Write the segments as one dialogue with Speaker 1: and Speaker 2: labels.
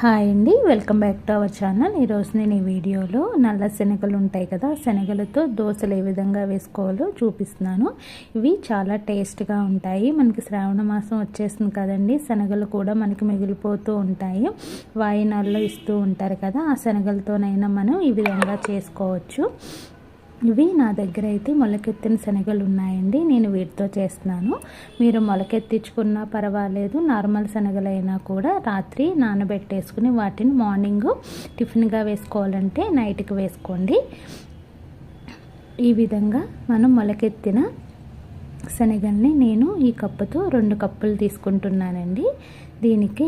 Speaker 1: Hi అండి welcome back to our channel. ఈరోజు నేను ఈ వీడియోలో నల్ల శనగలు ఉంటాయి కదా శనగలతో దోశలు ఏ విధంగా వేసుకోవాలో చూపిస్తున్నాను. ఇవి చాలా టేస్ట్గా ఉంటాయి. మనకి శ్రావణ మాసం వచ్చేస్తుంది కదండి శనగలు కూడా మనకి మిగిలిపోతూ ఉంటాయి. వాయినాల్లో ఇస్తూ ఉంటారు కదా ఆ శనగలతోనైనా మనం ఈ విధంగా చేసుకోవచ్చు. ఇవి నా దగ్గర అయితే మొలకెత్తిన శనగలు ఉన్నాయండి నేను వీటితో చేస్తున్నాను. మీరు మొలకెత్తించుకున్నా పర్వాలేదు. నార్మల్ శనగలైనా కూడా రాత్రి నానబెట్టేసుకుని వాటిని మార్నింగ్ టిఫిన్గా వేసుకోవాలంటే నైట్కి వేసుకోండి. ఈ విధంగా మనం మొలకెత్తిన శనగల్ని నేను ఈ కప్పుతో రెండు కప్పులు తీసుకుంటున్నానండి. దీనికి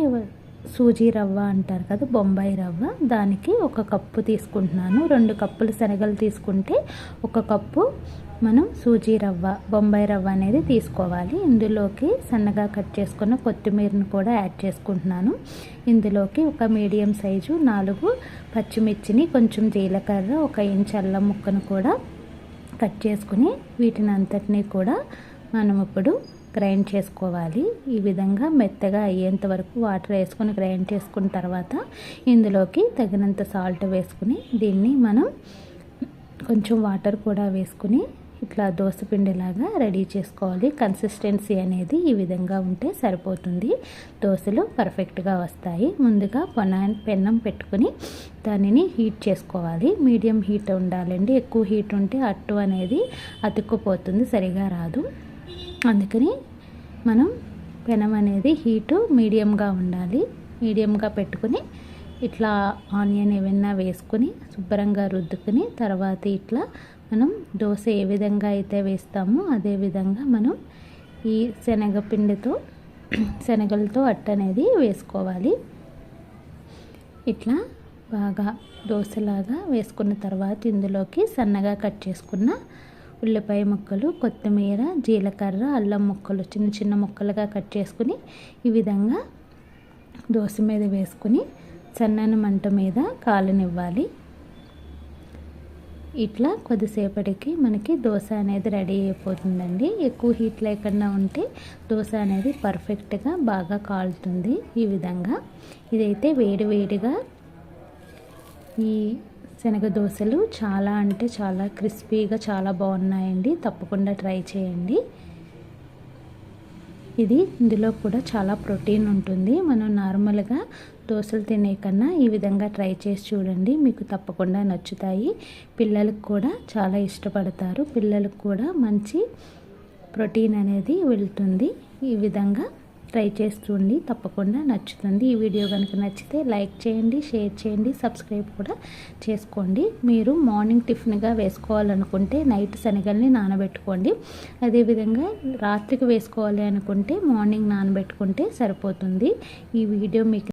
Speaker 1: సూజీ రవ్వ అంటారు కదా బొంబాయి రవ్వ. దానికి ఒక కప్పు తీసుకుంటున్నాను. రెండు కప్పులు శనగలు తీసుకుంటే ఒక కప్పు మనం సూజీ రవ్వ బొంబాయి రవ్వ అనేది తీసుకోవాలి. ఇందులోకి సన్నగా కట్ చేసుకున్న కొత్తిమీరను కూడా యాడ్ చేసుకుంటున్నాను. ఇందులోకి ఒక మీడియం సైజు నాలుగు పచ్చిమిర్చిని కొంచెం జీలకర్ర ఒక ఇంచ్ అల్లం ముక్కను కూడా కట్ చేసుకుని వీటిని అంతటినీ కూడా మనం ఇప్పుడు గ్రైండ్ చేసుకోవాలి. ఈ విధంగా మెత్తగా అయ్యేంత వరకు వాటర్ వేసుకొని గ్రైండ్ చేసుకున్న తర్వాత ఇందులోకి తగినంత సాల్ట్ వేసుకుని దీన్ని మనం కొంచెం వాటర్ కూడా వేసుకుని ఇట్లా దోశపిండిలాగా రెడీ చేసుకోవాలి. కన్సిస్టెన్సీ అనేది ఈ విధంగా ఉంటే సరిపోతుంది. దోశలు పర్ఫెక్ట్గా వస్తాయి. ముందుగా పొన పెన్నం పెట్టుకుని దానిని హీట్ చేసుకోవాలి. మీడియం హీట్ ఉండాలండి. ఎక్కువ హీట్ ఉంటే అట్టు అనేది అతుక్కుపోతుంది. సరిగా రాదు. అందుకని మనం పెనం అనేది హీటు మీడియంగా ఉండాలి. మీడియంగా పెట్టుకుని ఇట్లా ఆనియన్ ఏమైనా వేసుకుని శుభ్రంగా రుద్దుకుని తర్వాత ఇట్లా మనం దోశ ఏ విధంగా అయితే వేస్తామో అదే విధంగా మనం ఈ శనగపిండితో శనగలతో అట్ట అనేది వేసుకోవాలి. ఇట్లా బాగా దోశలాగా వేసుకున్న తర్వాత ఇందులోకి సన్నగా కట్ చేసుకున్న ఉల్లిపాయ ముక్కలు కొత్తిమీర జీలకర్ర అల్లం ముక్కలు చిన్న చిన్న ముక్కలుగా కట్ చేసుకుని ఈ విధంగా దోశ మీద వేసుకుని సన్నని మంట మీద కాలనివ్వాలి. ఇట్లా కొద్దిసేపటికి మనకి దోశ అనేది రెడీ అయిపోతుందండి. ఎక్కువ హీట్ లేకుండా ఉంటే దోశ అనేది పర్ఫెక్ట్గా బాగా కాలుతుంది ఈ విధంగా. ఇదైతే వేడి వేడిగా ఈ శనగ దోశలు చాలా అంటే చాలా క్రిస్పీగా చాలా బాగున్నాయండి. తప్పకుండా ట్రై చేయండి. ఇది ఇందులో కూడా చాలా ప్రోటీన్ ఉంటుంది. మనం నార్మల్గా దోశలు తినే కన్నా ఈ విధంగా ట్రై చేసి చూడండి. మీకు తప్పకుండా నచ్చుతాయి. పిల్లలకు కూడా చాలా ఇష్టపడతారు. పిల్లలకు కూడా మంచి ప్రోటీన్ అనేది వెళ్తుంది. ఈ విధంగా ట్రై చేస్తుండి తప్పకుండా నచ్చుతుంది. ఈ వీడియో కనుక నచ్చితే లైక్ చేయండి షేర్ చేయండి సబ్స్క్రైబ్ కూడా చేసుకోండి. మీరు మార్నింగ్ టిఫిన్గా వేసుకోవాలనుకుంటే నైట్ శనగల్ని నానబెట్టుకోండి. అదేవిధంగా రాత్రికి వేసుకోవాలి అనుకుంటే మార్నింగ్ నానబెట్టుకుంటే సరిపోతుంది. ఈ వీడియో మీకు